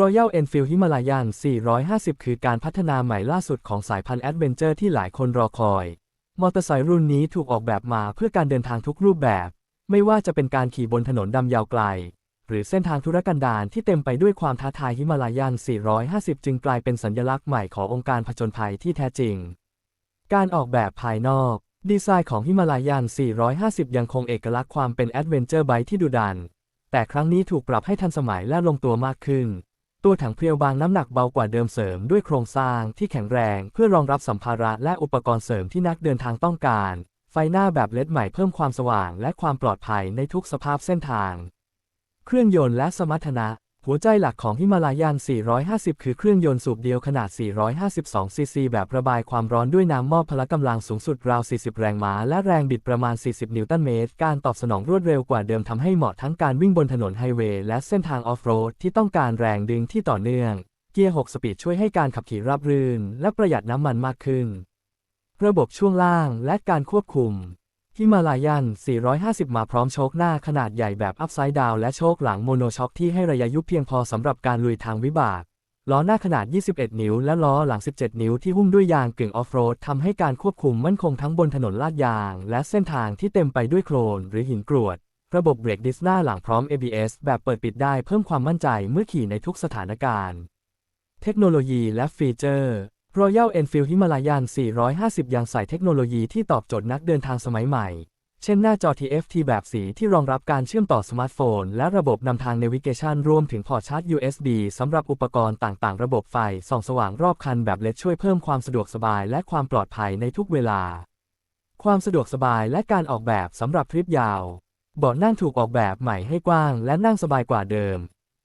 Royal Enfield Himalayan 450 คือการพัฒนาใหม่ล่าสุดของสายพันธุ์แอดเวนเจอร์ที่หลายคนรอคอย มอเตอร์ไซค์รุ่นนี้ถูกออกแบบมาเพื่อการเดินทางทุกรูปแบบ ไม่ว่าจะเป็นการขี่บนถนนดำยาวไกล หรือเส้นทางธุรกันดารที่เต็มไปด้วยความท้าทายฮิมาลายัน 450 จึงกลายเป็นสัญลักษณ์ใหม่ขององค์การผจญภัยที่แท้จริง การออกแบบภายนอก ดีไซน์ของฮิมาลายัน 450 ยังคงเอกลักษณ์ความเป็นแอดเวนเจอร์ไบค์ที่ดุดัน แต่ครั้งนี้ถูกปรับให้ทันสมัยและลงตัวมากขึ้น ตัวถังเพรียวบางน้ำหนักเบากว่าเดิมเสริมด้วยโครงสร้างที่แข็งแรงเพื่อรองรับสัมภาระและอุปกรณ์เสริมที่นักเดินทางต้องการ ไฟหน้าแบบเลดใหม่เพิ่มความสว่างและความปลอดภัยในทุกสภาพเส้นทาง เครื่องยนต์และสมรรถนะ หัวใจหลักของฮิมาลายัน 450 คือเครื่องยนต์สูบเดียวขนาด 452 ซีซี แบบระบายความร้อนด้วยน้ำมอบพละกำลังสูงสุดราว 40 แรงม้า และแรงบิดประมาณ 40 นิวตันเมตร การตอบสนองรวดเร็วกว่าเดิมทำให้เหมาะทั้งการวิ่งบนถนนไฮเวย์และเส้นทางออฟโรดที่ต้องการแรงดึงที่ต่อเนื่อง เกียร์ 6 สปีดช่วยให้การขับขี่ราบรื่น และประหยัดน้ำมันมากขึ้น ระบบช่วงล่างและการควบคุม ฮิมาลายัน 450 มาพร้อมโชคหน้าขนาดใหญ่แบบอัพไซด์ดาวและโชคหลังโมโนช็อคที่ให้ระยะยุบเพียงพอสำหรับการลุยทางวิบาก ล้อหน้าขนาด 21 นิ้ว และล้อหลัง 17 นิ้วที่หุ้มด้วยยางกึ่งออฟโรดทำให้การควบคุมมั่นคงทั้งบนถนนลาดยาง และเส้นทางที่เต็มไปด้วยโคลนหรือหินกรวด ระบบเบรกดิสหน้าหลังพร้อม ABS แบบเปิดปิดได้เพิ่มความมั่นใจเมื่อขี่ในทุกสถานการณ์ เทคโนโลยีและฟีเจอร์ Royal Enfield Himalayan 450 ยังใส่เทคโนโลยีที่ตอบโจทย์นักเดินทางสมัยใหม่ เช่นหน้าจอ TFT แบบสีที่รองรับการเชื่อมต่อสมาร์ทโฟน และระบบนำทาง Navigation รวมถึงพอร์ตชาร์จ USB สำหรับอุปกรณ์ต่างๆ ระบบไฟส่องสว่างรอบคันแบบเลดช่วยเพิ่มความสะดวกสบายและความปลอดภัยในทุกเวลา ความสะดวกสบายและการออกแบบสำหรับทริปยาวเบาะนั่งถูกออกแบบใหม่ให้กว้างและนั่งสบายกว่าเดิม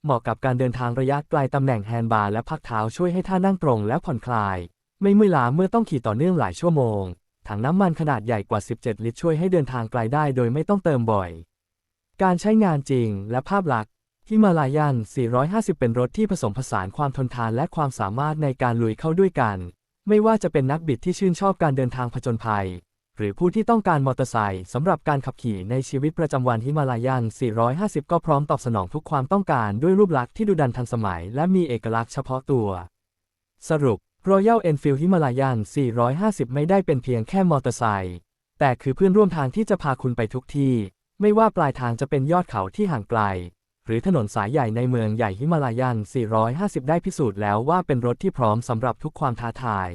เหมาะกับการเดินทางระยะไกลตำแหน่งแฮนด์บาร์และพักเท้าช่วยให้ท่านั่งตรงและผ่อนคลาย ไม่เมื่อยล้าเมื่อต้องขี่ต่อเนื่องหลายชั่วโมง ถังน้ำมันขนาดใหญ่กว่า 17 ลิตรช่วยให้เดินทางไกลได้โดยไม่ต้องเติมบ่อย การใช้งานจริงและภาพลักษณ์ฮิมาลายัน 450 เป็นรถที่ผสมผสานความทนทานและความสามารถในการลุยเข้าด้วยกัน ไม่ว่าจะเป็นนักบิดที่ชื่นชอบการเดินทางผจญภัย หรือผู้ที่ต้องการมอเตอร์ไซค์สำหรับการขับขี่ในชีวิตประจำวันฮิมาลายัน 450 ก็พร้อมตอบสนองทุกความต้องการด้วยรูปลักษณ์ที่ดุดันทันสมัย และมีเอกลักษณ์เฉพาะตัว สรุป Royal Enfield Himalayan 450 ไม่ได้เป็นเพียงแค่มอเตอร์ไซค์แต่คือเพื่อนร่วมทางที่จะพาคุณไปทุกที่ ไม่ว่าปลายทางจะเป็นยอดเขาที่ห่างไกล หรือถนนสายใหญ่ในเมืองใหญ่ฮิมาลายัน 450 ได้พิสูจน์แล้วว่าเป็นรถที่พร้อมสำหรับทุกความท้าทาย